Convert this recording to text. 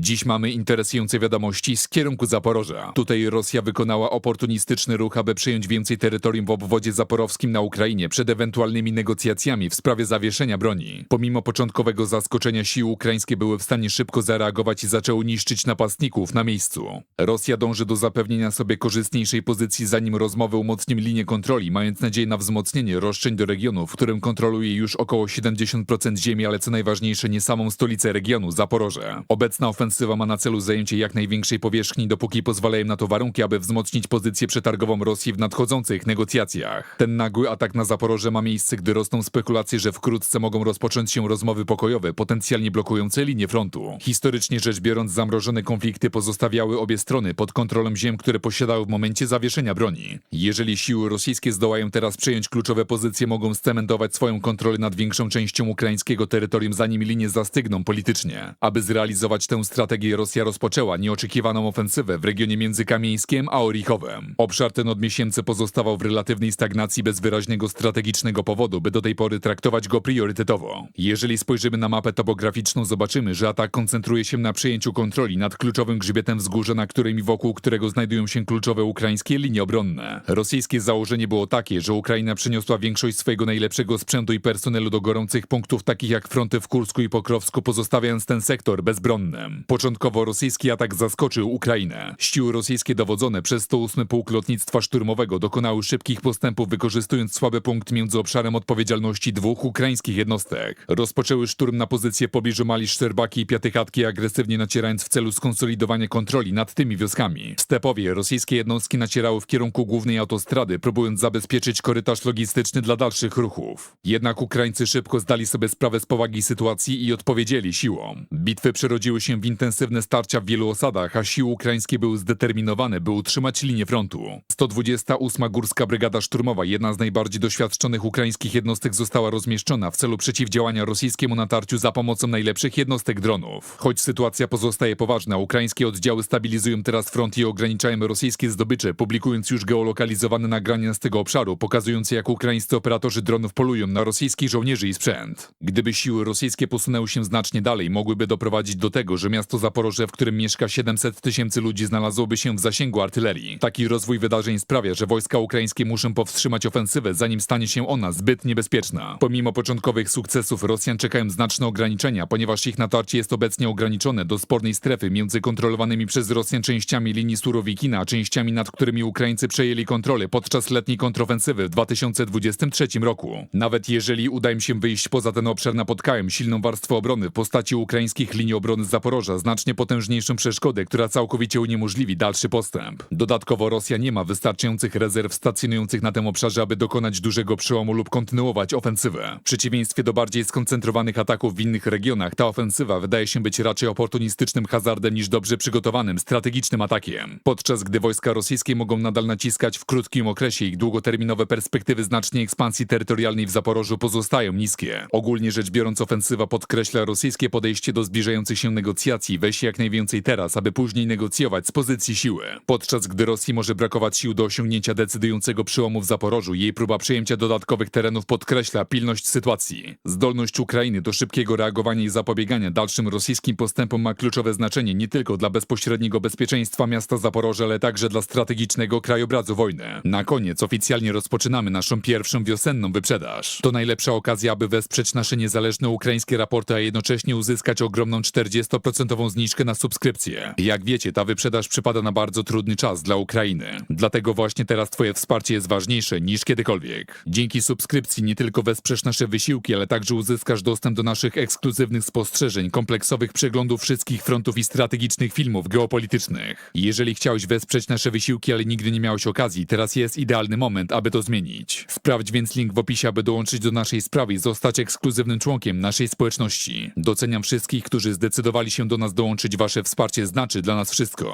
Dziś mamy interesujące wiadomości z kierunku Zaporoża. Tutaj Rosja wykonała oportunistyczny ruch, aby przejąć więcej terytorium w obwodzie zaporowskim na Ukrainie przed ewentualnymi negocjacjami w sprawie zawieszenia broni. Pomimo początkowego zaskoczenia siły ukraińskie były w stanie szybko zareagować i zaczęły niszczyć napastników na miejscu. Rosja dąży do zapewnienia sobie korzystniejszej pozycji zanim rozmowy umocnią linię kontroli, mając nadzieję na wzmocnienie roszczeń do regionu, w którym kontroluje już około 70% ziemi, ale co najważniejsze nie samą stolicę regionu, Zaporoże. Obecna ofensywa ma na celu zajęcie jak największej powierzchni, dopóki pozwalają na to warunki, aby wzmocnić pozycję przetargową Rosji w nadchodzących negocjacjach. Ten nagły atak na Zaporoże ma miejsce, gdy rosną spekulacje, że wkrótce mogą rozpocząć się rozmowy pokojowe, potencjalnie blokujące linię frontu. Historycznie rzecz biorąc, zamrożone konflikty pozostawiały obie strony pod kontrolą ziem, które posiadały w momencie zawieszenia broni. Jeżeli siły rosyjskie zdołają teraz przejąć kluczowe pozycje, mogą scementować swoją kontrolę nad większą częścią ukraińskiego terytorium, zanim linie zastygną politycznie. Aby zrealizować tę strategię, Rosja rozpoczęła nieoczekiwaną ofensywę w regionie między Kamieńskiem a Orichowem. Obszar ten od miesięcy pozostawał w relatywnej stagnacji bez wyraźnego strategicznego powodu, by do tej pory traktować go priorytetowo. Jeżeli spojrzymy na mapę topograficzną, zobaczymy, że atak koncentruje się na przejęciu kontroli nad kluczowym grzbietem wzgórza, na którym i wokół którego znajdują się kluczowe ukraińskie linie obronne. Rosyjskie założenie było takie, że Ukraina przeniosła większość swojego najlepszego sprzętu i personelu do gorących punktów takich jak fronty w Kursku i Pokrowsku, pozostawiając ten sektor bezbronnym. Początkowo rosyjski atak zaskoczył Ukrainę. Siły rosyjskie dowodzone przez 108 Pułk Lotnictwa Szturmowego dokonały szybkich postępów, wykorzystując słaby punkt między obszarem odpowiedzialności dwóch ukraińskich jednostek. Rozpoczęły szturm na pozycję pobliżu Mali Szczerbaki i Piatychatki, agresywnie nacierając w celu skonsolidowania kontroli nad tymi wioskami. W Stepowie rosyjskie jednostki nacierały w kierunku głównej autostrady, próbując zabezpieczyć korytarz logistyczny dla dalszych ruchów. Jednak Ukraińcy szybko zdali sobie sprawę z powagi sytuacji i odpowiedzieli siłą. Bitwy przerodziły się w intensywne starcia w wielu osadach, a siły ukraińskie były zdeterminowane, by utrzymać linię frontu. 128 Górska Brygada Szturmowa, jedna z najbardziej doświadczonych ukraińskich jednostek, została rozmieszczona w celu przeciwdziałania rosyjskiemu natarciu za pomocą najlepszych jednostek dronów. Choć sytuacja pozostaje poważna, ukraińskie oddziały stabilizują teraz front i ograniczają rosyjskie zdobycze, publikując już geolokalizowane nagrania z tego obszaru, pokazujące jak ukraińscy operatorzy dronów polują na rosyjskich żołnierzy i sprzęt. Gdyby siły rosyjskie posunęły się znacznie dalej, mogłyby doprowadzić do tego, że miasto Zaporoże, w którym mieszka 700 tysięcy ludzi, znalazłoby się w zasięgu artylerii. Taki rozwój wydarzeń sprawia, że wojska ukraińskie muszą powstrzymać ofensywę, zanim stanie się ona zbyt niebezpieczna. Pomimo początkowych sukcesów Rosjan czekają znaczne ograniczenia, ponieważ ich natarcie jest obecnie ograniczone do spornej strefy między kontrolowanymi przez Rosjan częściami linii Surowikina, a częściami, nad którymi Ukraińcy przejęli kontrolę podczas letniej kontrofensywy w 2023 roku. Nawet jeżeli uda im się wyjść poza ten obszar, napotkają silną warstwę obrony w postaci ukraińskich linii obrony z Zaporoża, znacznie potężniejszą przeszkodę, która całkowicie uniemożliwi dalszy postęp. Dodatkowo Rosja nie ma wystarczających rezerw stacjonujących na tym obszarze, aby dokonać dużego przełomu lub kontynuować ofensywę. W przeciwieństwie do bardziej skoncentrowanych ataków w innych regionach, ta ofensywa wydaje się być raczej oportunistycznym hazardem niż dobrze przygotowanym, strategicznym atakiem. Podczas gdy wojska rosyjskie mogą nadal naciskać w krótkim okresie, ich długoterminowe perspektywy znacznej ekspansji terytorialnej w Zaporożu pozostają niskie. Ogólnie rzecz biorąc, ofensywa podkreśla rosyjskie podejście do zbliżających się negocjacji, weź jak najwięcej teraz, aby później negocjować z pozycji siły. Podczas gdy Rosji może brakować sił do osiągnięcia decydującego przełomu w Zaporożu, jej próba przejęcia dodatkowych terenów podkreśla pilność sytuacji. Zdolność Ukrainy do szybkiego reagowania i zapobiegania dalszym rosyjskim postępom ma kluczowe znaczenie nie tylko dla bezpośredniego bezpieczeństwa miasta Zaporoże, ale także dla strategicznego krajobrazu wojny. Na koniec oficjalnie rozpoczynamy naszą pierwszą wiosenną wyprzedaż. To najlepsza okazja, aby wesprzeć nasze niezależne ukraińskie raporty, a jednocześnie uzyskać ogromną 40% zniżkę na subskrypcję. Jak wiecie, ta wyprzedaż przypada na bardzo trudny czas dla Ukrainy. Dlatego właśnie teraz twoje wsparcie jest ważniejsze niż kiedykolwiek. Dzięki subskrypcji nie tylko wesprzesz nasze wysiłki, ale także uzyskasz dostęp do naszych ekskluzywnych spostrzeżeń, kompleksowych przeglądów wszystkich frontów i strategicznych filmów geopolitycznych. Jeżeli chciałeś wesprzeć nasze wysiłki, ale nigdy nie miałeś okazji, teraz jest idealny moment, aby to zmienić. Sprawdź więc link w opisie, aby dołączyć do naszej sprawy i zostać ekskluzywnym członkiem naszej społeczności. Doceniam wszystkich, którzy zdecydowali się do nas dołączyć. Wasze wsparcie znaczy dla nas wszystko.